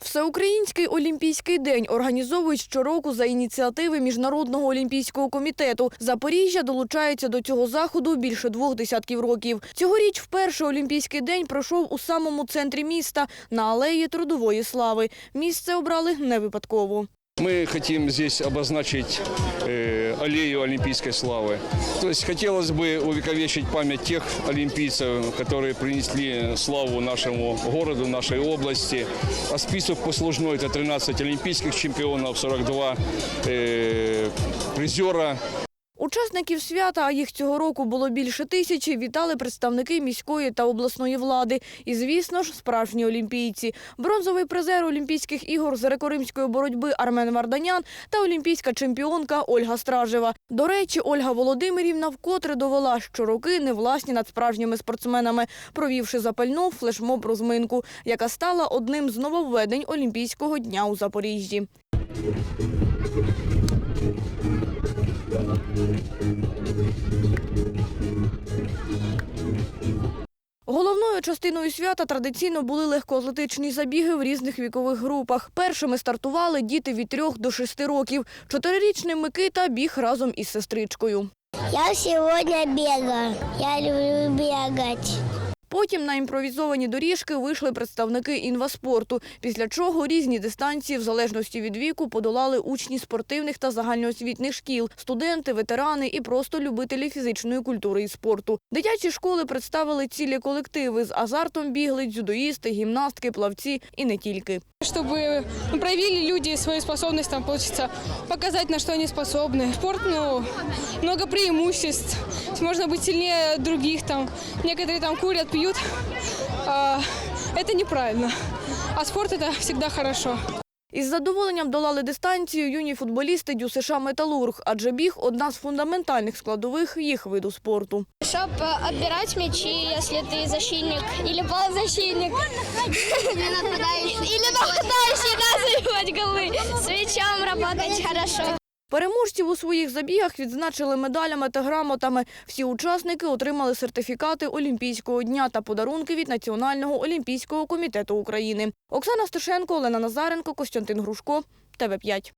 Всеукраїнський олімпійський день організовують щороку за ініціативи Міжнародного олімпійського комітету. Запоріжжя долучається до цього заходу більше двох десятків років. Цьогоріч вперше олімпійський день пройшов у самому центрі міста на алеї Трудової слави. Місце обрали не випадково. Мы хотим здесь обозначить э, аллею олимпийской славы. То есть хотелось бы увековечить память тех олимпийцев, которые принесли славу нашему городу, нашей области. А список послужной – это 13 олимпийских чемпионов, 42 э, призера Учасників свята, а їх цього року було більше тисячі, вітали представники міської та обласної влади. І, звісно ж, справжні олімпійці. Бронзовий призер Олімпійських ігор з греко-римської боротьби Армен Варданян та олімпійська чемпіонка Ольга Стражева. До речі, Ольга Володимирівна вкотре довела, що роки не власні над справжніми спортсменами, провівши запальну флешмоб розминку, яка стала одним з нововведень Олімпійського дня у Запоріжжі. Головною частиною свята традиційно були легкоатлетичні забіги в різних вікових групах. Першими стартували діти від трьох до шести років. Чотирирічний Микита біг разом із сестричкою. Я сегодня бегаю. Я люблю бегать. Потім на імпровізовані доріжки вийшли представники інваспорту, після чого різні дистанції в залежності від віку подолали учні спортивних та загальноосвітніх шкіл, студенти, ветерани і просто любителі фізичної культури і спорту. Дитячі школи представили цілі колективи з азартом бігли дзюдоїсти, гімнастки, плавці і не тільки. чтобы ну, проявили люди свою способность, там, получится, показать, на что они способны. Спорт, ну, много преимуществ. Можно быть сильнее других, там, некоторые там курят, пьют. А, это неправильно. А спорт это всегда хорошо. Із задоволенням долали дистанцію юні футболісти ДЮСШ «Металург», адже біг – одна з фундаментальних складових їх виду спорту. Чтобы отбирать мячи, если ты защитник или полузащитник. Или нападающий. Или нападающий, да, забивать голы. С мячом работать хорошо. Переможців у своїх забігах відзначили медалями та грамотами. Всі учасники отримали сертифікати Олімпійського дня та подарунки від Національного олімпійського комітету України. Оксана Стешенко, Олена Назаренко, Костянтин Грушко, ТВ5.